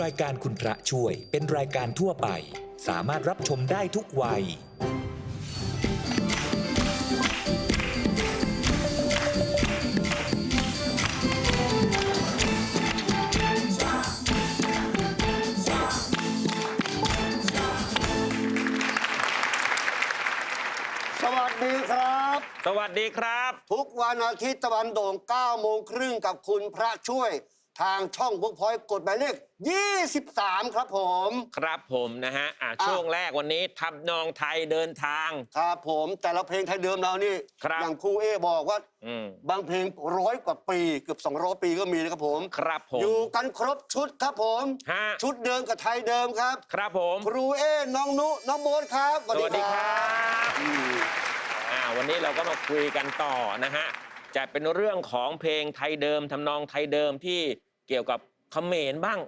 รายการคุณพระช่วยเป็นรายการทั่วไป สามารถรับชมได้ทุกวัย สวัสดีครับ สวัสดีครับ ทุกวันอาทิตย์ตะวันโด่ง9โมงครึ่งกับคุณพระช่วย ทางช่องบุกพอยกดหมายเลข 23 ครับผม ครับผมนะฮะอะอะช่วงแรกวันนี้ทับนองไทยเดินทาง ครับผมแต่ละเพลงไทยเดิมเรานี่ ครับ อย่างครูเอบอกว่าอืมบางเพลงร้อยกว่าปีเกือบ200 ปีก็มีนะครับผม ครับผมอยู่กันครบชุดครับผม ฮะชุดเดิมกับไทยเดิมครับ ครับผมครูเอน้องนุน้องโบ๊ทครับสวัสดีครับอืมอ่าวันนี้เราก็มาคุยกันต่อนะฮะ จะเป็นเรื่องของเพลงไทยเดิมทำนองไทยเดิมที่เกี่ยวกับเขมรบ้าง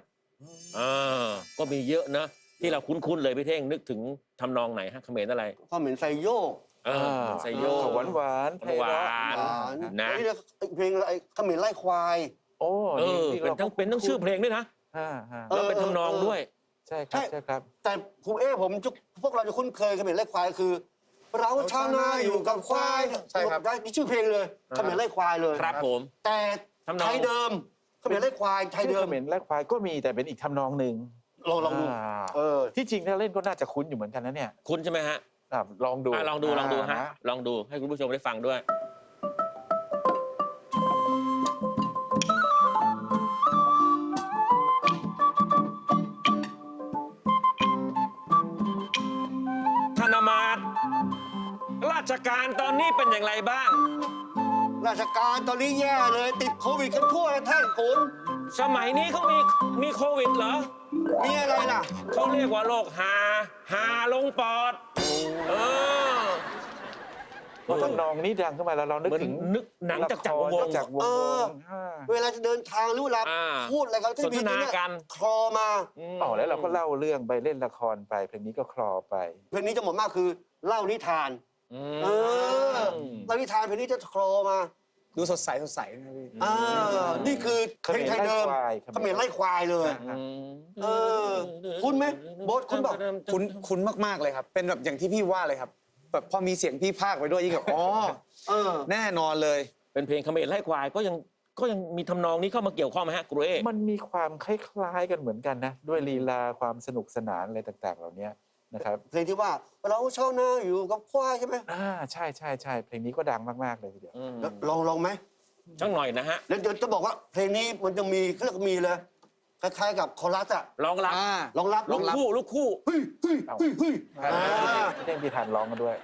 อ่าก็มีเยอะนะ ที่เราคุ้นๆเลยพี่เท่งนึกถึงทำนองไหนฮะเขมรอะไรก็เหมือนไซโยกเออเหมือนไซโยกหวานหวานๆไพเราะหวานหวานนะเอ้ยแล้วเพลงอะไรเขมิ้นไล่ควาย โอ้เออที่เป็นราทั้งเป็นทั้งชื่อเพลงด้วยนะฮ่าฮ่าเออ แล้วเป็นทำนองด้วย ใช่ครับใช่ใช่ครับ แต่ครูเอ้ผมจะพวกเราจะคุ้นเคยเขมิ้นไล่ควายคือ เราชาวนาอยู่กับควายใช่ครับ ได้นี่ชื่อเพลงเลยเขมิ้นไล่ควายเลยครับผม แต่ทำนอง ไทยเดิมเขมิ้นไล่ควายไทยชื่อเดิเขมมรและควายก็มีแต่เป็นอีกทำนองหนึ่งลองลองดูาเออ ที่จริงถ้าเล่นก็น่าจะคุ้นอยู่เหมือนกันนะเนี่ยคุณใช่ไหมฮะอะลองดูอะลองดูลองดูฮะนะลองดูให้คุณผู้ชมได้ฟังด้วย การตอนนี้เป็นอย่างไรบ้าง ราชการตอนนี้แย่เลยติดโควิดกันทั่วเลยท่านขุนสมัยนี้เขามีมีโควิดเหรอมีอะไรล่ะ เขาเรียกว่าโรคหา หาลงปอด เออ เพราะทำนองนี้ดังขึ้นมาแล้วเรานึกเหมือนถึงนึกหนังจากจักรวงศ์ ละคจากรวงเออศ์อ่าเวลาจะเดินทางหรือเวลาอ่าพูดอะไรกันก็จะมีสนทนาเยกัน คลอมามอ๋อแล้วเราก็เล่าเรื่องไปเล่นละครไปเพลงนี้ก็คลอไป เพลงนี้จะหมดมากคือเล่านิทานอืม เออเล่านิทานเพลงนี้จะคลอมาดูสดใสสดใสนะพี่ อ่านี่คือเพลงไทยเดิมเขเขมมรรไล่ไล่คควายายเลยอ่าเออ คุ้นไหมโบ๊ทคุ้นเปล่าคุ้นคุ้นมากๆเลยครับ เป็นแบบอย่างที่พี่ว่าเลยครับ แบบพอมีเสียงพี่ภาคไปด้วยยิ่งแบบอ๋อเออแน่นอนเลย เป็นเพลงเขมรไล่ควายก็ยังก็ยังมีทำนองนี้เข้ามาเกี่ยวข้องไหมฮะครูเอมันมีความคล้ายๆกันเหมือนกันนะ ด้วยลีลาความสนุกสนานอะไรต่าง ๆ เหล่านี้ นะครับเพลงที่ว่าเราชาวนาอยู่กับควายใช่ไหมอ่าใช่ใช่ใช่เพลงนี้ก็ดังมากๆเลยทีเดียวอืมแล้วลองลองไหมสักหน่อยนะฮะแล้วเดี๋ยวจะบอกว่าเพลงนี้มันจะมีเขาเรียกว่ามีเลยคล้ายๆกับคอรัสอะลองรับอ่า ลองรับลลูองกรับคู่ลูกคู่ เฮ้ยเฮ้ยเฮ้ยเฮ้ยอ่าอ่าเล่นพิธานร้องกันด้วย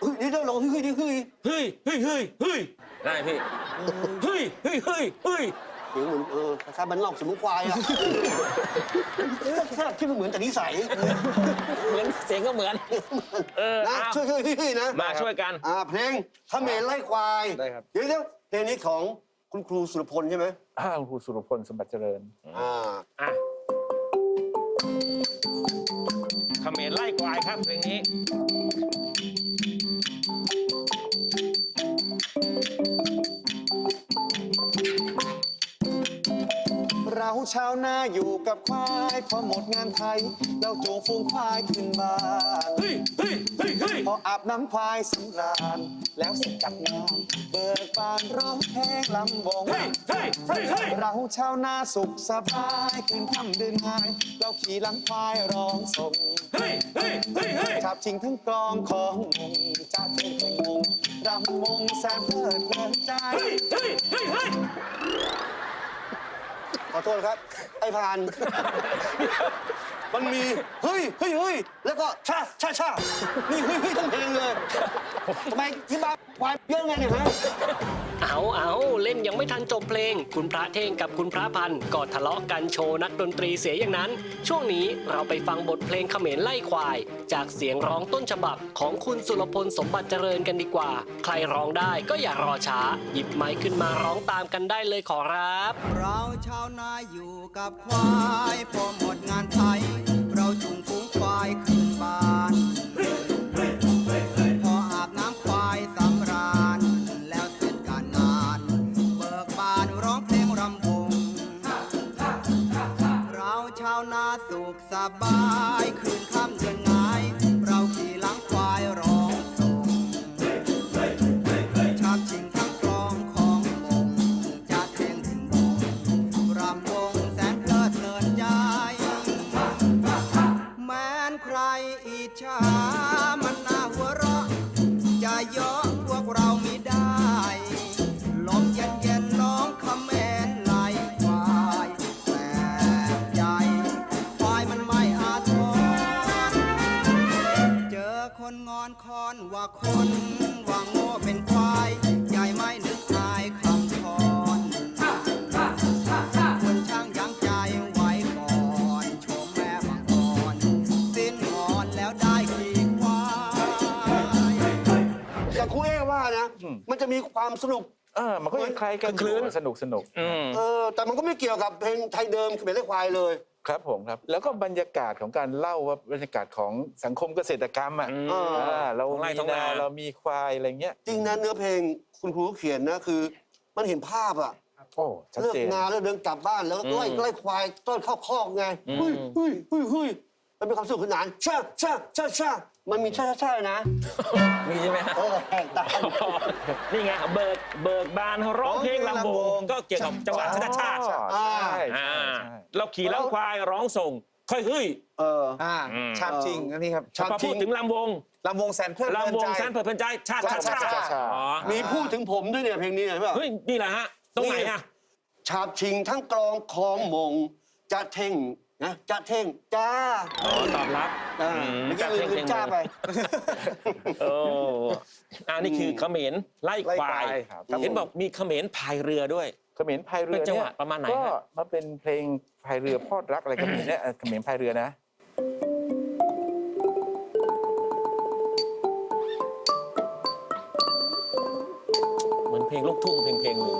เฮ้ยนี่เดี๋ยวลองเฮ้ยเฮ้ยเฮ้ยเฮ้ยเฮ้ยเฮ้ยเฮ้ยได้พี่ เฮ้ยเฮ้ยเฮ้ยเฮ้ย เสียงเหมือนเออคล้ายๆบันนอกสมุนควายอะแค่คิดว่าเหมือนแต่นิสัยเหมือนเสียงก็เหมือน เออนะเอาช่วยช่วยเฮ้ยๆนะมาช่วยกัน อ่าเพลงเขมรไล่ควายได้ครับ เดี๋ยวเดี๋ยวเพลงนี้ของคุณครูสุรพลใช่ไหมอ้าวครูสุรพลสมบัติเจริญ อ่า อะเขมรไล่ควายครับเพลงนี้ เราชาวนาอยู่กับควายพอหมดงานไทย เราจูงฝูงควายขึ้นบ้านเฮ้ยเฮ้ยเฮ้ยเฮ้ยพออาบน้ำควายสำราญแล้วเสร็จจากงานเบิกบานร้องเพลงลำวง เฮ้ยเฮ้ยเฮ้ยเฮ้ยเราชาวนาสุขสบายคืนค่ำเดือนหาย เราขี่หลังควายร้องส่งเฮ้ยเฮ้ยเฮ้ยเฮ้ยขับชิงทั้งกลองของงงจ้าเท่งแต่งงรำวงแสนเพลิดเพลินใจ เฮ้ยเฮ้ยเฮ้ยเฮ้ย ขอโทษครับ ไอ้พาน มันมีเฮ้ยเฮ้ยเฮ้ยแล้วก็ชาชาชานี่เฮ้ยเฮ้ยทั้งเพลงเลยทำไมที่บ้านควายเยอะไงเนี่ยฮะเอาเอาเล่นยังไม่ทันจบเพลง คุณพระเท่งกับคุณพระพันธ์ก็ทะเลาะกันโชว์นักดนตรีเสียอย่างนั้น ช่วงนี้เราไปฟังบทเพลงเขมรไล่ควาย จากเสียงร้องต้นฉบับของคุณสุรพลสมบัติเจริญกันดีกว่า ใครร้องได้ก็อย่ารอช้า หยิบไม้ขึ้นมาร้องตามกันได้เลยขอรับ เราชาวนาอยู่ กับควายพอหมดงานไทย เราจุงฟูงควายขึ้นบ้าน พออาบน้ำควายสำราญ แล้วเสร็จการงาน เบิกบานร้องเพลงรำวงเราชาวนาสุขสบาย ควายใหญ่ไม่นึกอายคำทอนควรช่างยั้งใจไว้ก่อนชมแม่บังอ่อนสิ้นงอนแล้วได้ขี่ควาย อย่างครูเอ้ว่านะอืมมันจะมีความสนุก เออมันก็ยังคล้ายกันคลื่นอยู่สนุกสนุกอืมเออแต่มันก็ไม่เกี่ยวกับเพลงไทยเดิมคือเป็นเลขควายเลย ครับผมครับ แล้วก็บรรยากาศของการเล่าว่าบรรยากาศของสังคมเกษตรกรรมอะอืมอ่าอ่าเราท้องไร่มีท้องนา นาเรามีควายอะไรเงี้ยจริงนะเนื้อเพลงคุณครูเขียนนะคือ มันเห็นภาพอะโอ้ชัดเลิกเจน งานแล้วเดินกลับบ้านแล้วไล่ไล่ควายต้นเข้าคอกไงอืม เฮ้ยเฮ้ยเฮ้ยเฮ้ย มันเป็นความสนุกสนานช่าช่าช่าช่ามันมีช่าช่าช่านะ มีใช่ไหมฮะเออแหกตา นี่ไงเบิกเบิกบานร้องเพลงลำวงก็เกี่ยวกับจังหวะชาชาติอ๋อใช่อ่าใช่เราขี่หลังควายร้องส่ง ค่อยเฮ้ยเออ อ่าอืม ชาบจริงอันนี้ครับชาบพอจริพูงดถึงลำวงลำวงแสนเพลิดเพลินลำวงใจแสนเปิดเพลินใจชาติชาติชาติชาติ อ๋อมีพูดถึงผมด้วยเนี่ยเพลงนี้เห็นป่ะ เฮ้ยนี่แหละฮะตรงไหนอะ ฉาบชิงทั้งกลองคองมง จะเท่ง นะจะเท่งจ้าอ๋อตอบรับอ่าอืมเมื่อกี้ลืมลืมจ้าไป โอ้อ่านี่คือเขมรไล่ไล่ควายควายครับ เห็นบอกมีเขมรพายเรือด้วย เขมรพายเรือเป็นจังหเนี่วะยประมาณไหนก็ฮะมาเป็นเพลงพายเรือพอดรักอะไรเขมรเนี่ยเอ่อเขมรพายเรือนะ เหมือนเพลงลูกทุ่งเพลงเพลงหนึ่ง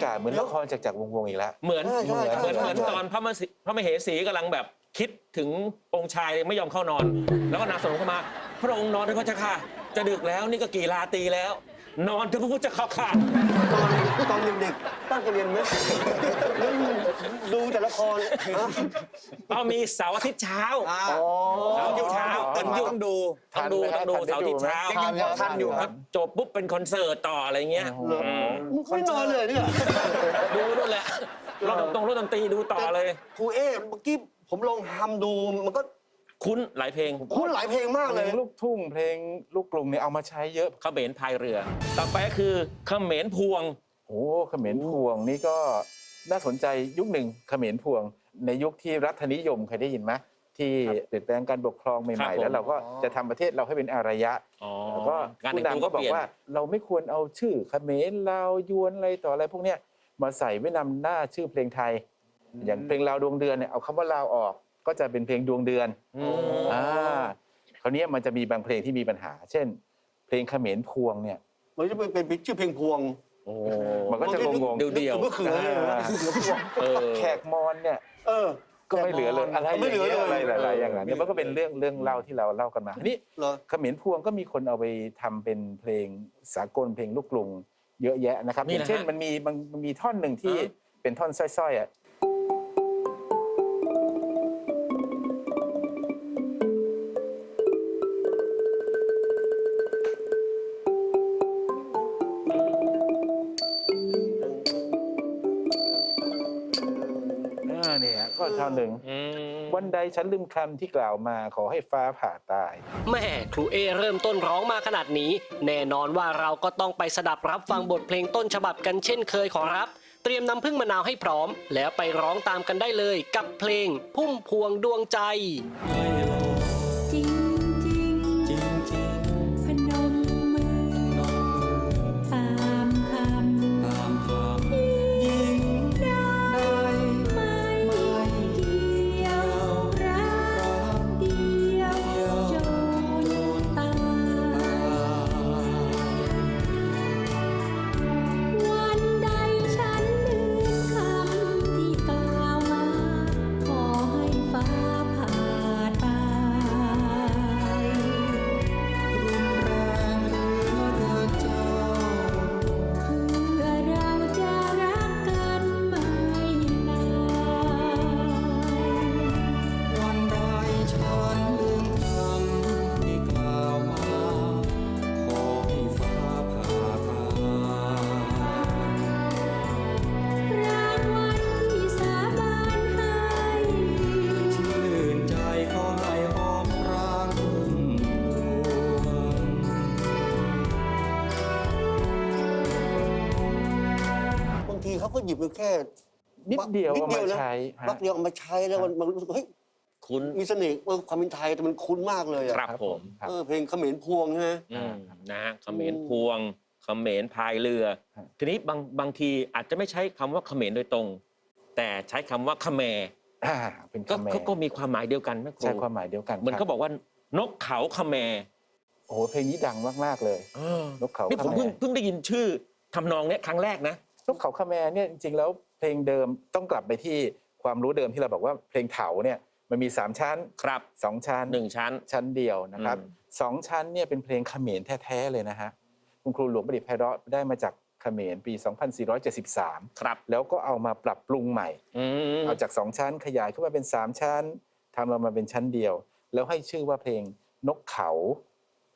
ากาศเหมือนละครจากจากวงศ์วงศ์อีกแล้ว เหมือนใช่ใช่เหมือนใช่ เหมือนใช่ตอนพระมเหพระมเหสีกำลังแบบคิดถึงองค์ชายไม่ยอมเข้านอน แล้วก็นางสนมเข้ามา พระองค์นอนด้วยพระเจ้าค่ะ จะดึกแล้วนี่ก็กี่ราตรีแล้ว นอนเถอะพระพุทธเจ้าค่ะตอนตอนเด็กๆตั้งใจเรียนไหมแล้วดูแต่ละครฮะเอามีเสาร์อาทิตย์เช้าอ่าอ๋อเสาร์อาทิตย์เช้าตื่นมาต้องดูต้องดูต้องดูเสาร์อาทิตย์เช้ายังยังพอทันอยู่ครับ จบปุ๊บเป็นคอนเสิร์ตต่ออะไรเงี้ยเหรอมึงไม่นอนเลยเนี่ยดูนู่นแหละรถดนตรงรถดนตรีดูต่อเลย ครูเอ๊เมื่อกี้ผมลองทำดูมันก็ คุ้นหลายเพลงคุ้นหลายเพลงมากเพเลลย งลูกทุ่งเพลงลูกกรุงเนี่ยเอามาใช้เยอะ เขมรพายเรือ ต่อไปก็คือเขมรพวง โอ้เขมรพวงนี่ก็น่าสนใจยุคหนึ่งเขมรพวง ในยุคที่รัฐนิยมเคยได้ยินไหมที่เปลี่ยนแปลงการปกครองใหครับม่ผมๆแล้วเราก็จะทำประเทศเราให้เป็นอารยะอ๋อแล้วก็การผู้แต่งตัวนำก็ก็บอเปกลี่ยน ว่าเราไม่ควรเอาชื่อเขมรลาวยวนอะไรต่ออะไรพวกเนี้ยมาใส่ไว้นำหน้าชื่อเพลงไทย อย่างเพลงลาวดวงเดือนเนี่ยเอาคำว่าลาวออก ก็จะเป็นเพลงดวงเดือนอืมอ่าคราวเนี้ยมันจะมีบางเพลงที่มีปัญหา เช่น เพลงเขมรพวงเนี่ยมันจะเป็นเป็นชื่อเพลงพวงโอ้มันก็จะงงๆเดี่ยวๆเมื่อคืนเลยนะเออแขกมอนเนี่ยเออก็ไม่เหลือเลยอะไรไม่เหลือเลยอะไรหลายๆอย่างนั้นเนี่ยมันก็เป็นเรื่องเรื่องเล่าที่เราเล่ากันมาทีนี้เหรอเขมรพวงก็มีคนเอาไปทำเป็นเพลงสากลเพลงลูกกรุงเยอะแยะนะครับนี่อนะย่างเช่นฮะมันมีมันมันมีท่อนหนึ่งที่อ่าเป็นท่อนสร้อยๆอะ หนึ่งอืมวันใดฉันลืมคำที่กล่าวมาขอให้ฟ้าผ่าตายแม่ครูเอเริ่มต้นร้องมาขนาดนี้ แน่นอนว่าเราก็ต้องไปสดับรับฟังบทเพลงต้นฉบับกันเช่นเคยขอรับ เตรียมน้ำพึ่งมะนาวให้พร้อม แล้วไปร้องตามกันได้เลยกับเพลงพุ่มพวงดวงใจจ ก็หยิบมาแค่นิดเดียวนิดเอาเดียวมานะใช้ฮะวักเดียวเอามาใช้แล้วมันมันรู้สึกเฮ้ยคุณมีเสน่ห์เออความเป็นไทยแต่มันคุ้นมากเลยอะครับผมครับ เออเพลงเขมรพวงใช่ไหม อืมนะฮะเขมรพวงเขมรพายเรือ ครับ ทีนี้บางบางทีอาจจะไม่ใช้คำว่าเขมรโดยตรง แต่ใช้คำว่าเขมรอ่าเป็นก็คำแมก็ก็มีความหมายเดียวกันนะครูใช่ความหมายเดียวกันเหมือนคเขารับบอกว่านกเขาเขมรโอ้โหเพลงนี้ดังมากๆเลยนกเขานี่ผมเขมร เพิ่งเพิ่งได้ยินชื่อทำนองเนี้ยครั้งแรกนะ นกเขาคาแมร์เนี่ยจริงๆ แล้วเพลงเดิมต้องกลับไปที่ความรู้เดิมที่เราบอกว่าเพลงเถาเนี่ยมันมี 3 ชั้นครับ2ชั้นหนึ่งชั้น ชั้นเดียวนะครับอืมสองชั้นเนี่ยเป็นเพลงเขมรแท้ๆเลยนะฮะคุณครูหลวงประดิษฐ์ไพเราะได้มาจากเขมรปี 2473 ครับ แล้วก็เอามาปรับปรุงใหม่อืมเอาจาก 2 ชั้นขยายขึ้นมาเป็น 3 ชั้นทำมามาเป็นชั้นเดียว แล้วให้ชื่อว่าเพลงนกเขา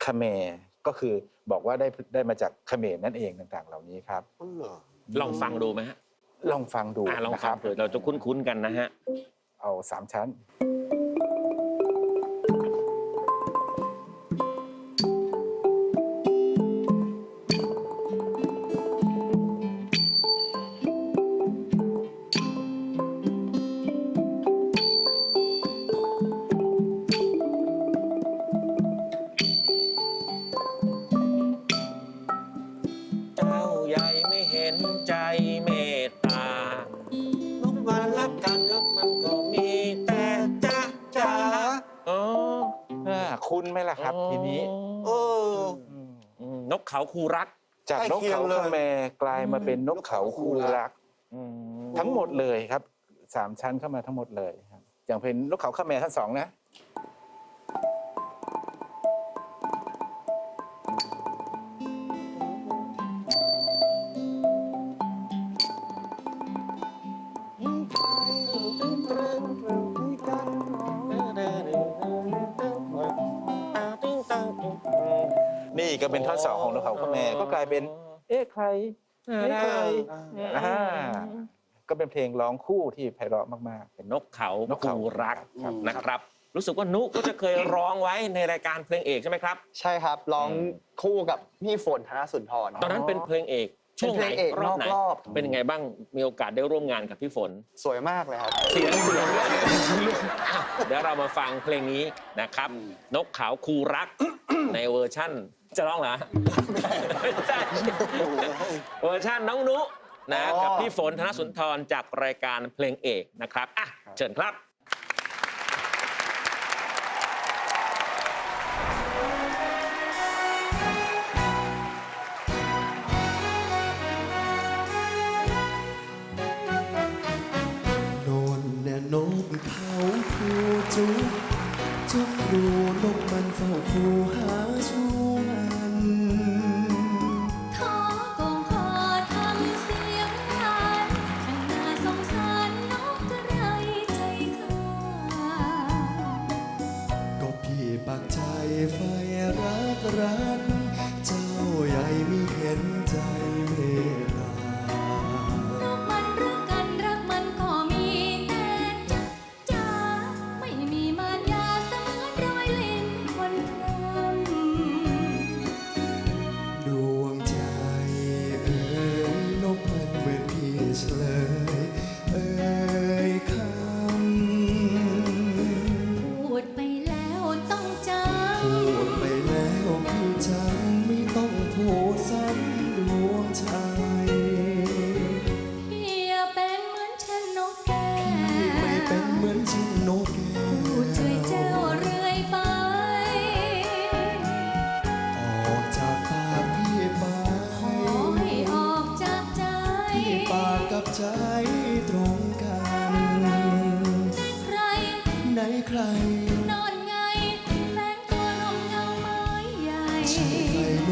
คาแมร์ก็คือบอกว่าได้ได้มาจากเขมรนั่นเองต่างๆ เหล่านี้ครับอ๋อเหรอ ลองฟังดูไหมฮะลองฟังดูอะลองนะคฟัรังบเผื่อเราจะคุ้นๆกันนะฮะ เอาสามชั้น ไหมล่ะครับ ทีนี้เออมอืมนกเขาคูรัก จากใกล้นกเคียงเขาเลย คาแมร์กลายมาเป็นนกเขาคูรัก ทั้งหมดเลยครับสามชั้นเข้ามาทั้งหมดเลยครับ อย่างเพลงนกเขาคาแมร์ทั้งสองนะ นี่ก็เป็นท่อนสองของนกเขาคาแมร์ก็กลายเป็น เอ๊ะใครเอ๊ะใครอ่าก็เป็นเพลงร้องคู่ที่ไพเราะมากๆเป็นนกเขานกเขา คูรักครับ นะครับ รู้สึกว่านุก็จะเคยร้องไว้ในรายการเพลงเอกใช่ไหมครับ ใช่ครับร้องอืมคู่กับพี่ฝนธนสุนทร ตอนนั้นเป็นเพลงเอกช่วงไหนเป็นเพลงเอกรอบไหนนอกรอบเป็นยังไงบ้างมีโอกาสได้ร่วมงานกับพี่ฝน สวยมากเลยครับ เสียงเสียงด้วยเดี๋ยวเรามาฟังเพลงนี้นะครับ นกเขาคูรัก ในเวอร์ชั่น จะร้องเหรอไม่ใช่เวอร์ชั่นน้องนุนะอ๋อ กับพี่ฝนธนสุนทรจากรายการเพลงเอกนะครับอะเชิญครับ โนนแน่นกเขาคูจุกจุ รัก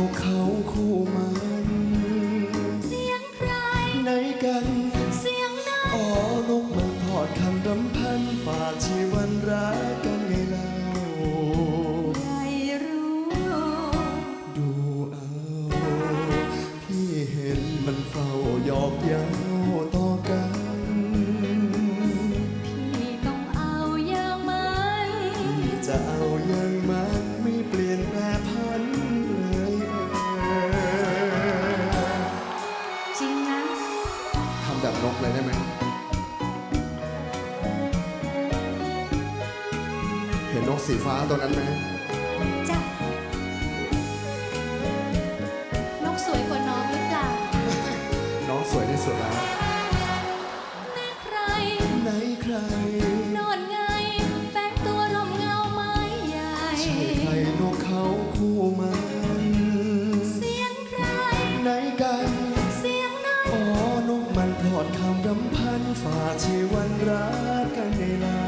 不靠苦卖 ฟ้าตัวนั้นไหมจ้ะนกสวยกว่าน้องหรือเปล่าน้องสวยที่สุดแล้วแม่ใครไหนใครนอนไงแฝงตัวรมเงาไม้ใหญ่ ใช่ใครนกเขาคู่มันเสียงใคร ไหนกัน เสียงนั้น อ๋อนกมันพลอดคำรำพันฝากชีวันรักกันในเล่า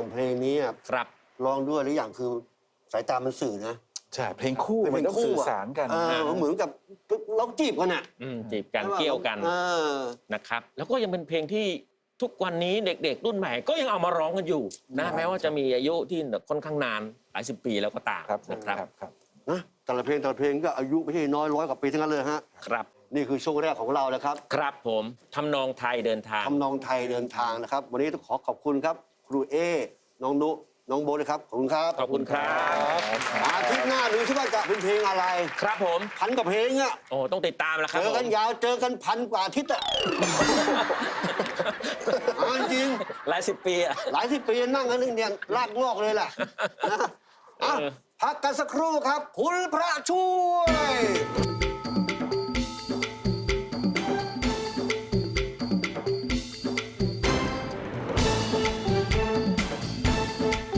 อย่างเพลงนี้อะครับ ลองด้วยหรืออย่างคือสายตามันสื่อนะ ใช่เพลงคู่เป็นเพมัลนงต้องคู่สื่ออะสารกัน เออเหมือนกับเราจีบกันอะอืมจีบกันใช่ปะเกี่ยวกันเออนะครับ แล้วก็ยังเป็นเพลงที่ทุกวันนี้เด็ก ๆ รุ่นใหม่ก็ยังเอามาร้องกันอยู่นะแม้ว่าจะมีอายุที่ค่อนข้างนานหลายสิบปีแล้วก็ตามครับนะครับครับครับนะแต่ละเพลงแต่ละเพลงก็อายุไม่ใช่น้อยร้อยกว่าปีทั้งนั้นเลยฮะครับ นี่คือช่วงแรกของเรานะครับ ครับผมทำนองไทยเดินทางทำนองไทยเดินทางนะครับ วันนี้ต้องขอขอบคุณครับ ครูเอ น้องนุน้องโบทนะครับ ขอบคุณครับขอบคุณครับ อาทิตย์หน้าดูที่ว่าจะเป็นเพลงอะไร ครับผม พันกว่าเพลงอะโอ้ต้องติดตามแล้วคเจรับอกันผมยาวเจอกันพันกว่าอาทิตย์อะเอาจริง หลายสิบปีอะ หลายสิบปีนั่งกันเนี่ย ลากงอกเลยแหละนะอะเออพักกันสักครู่ครับ คุณพระช่วย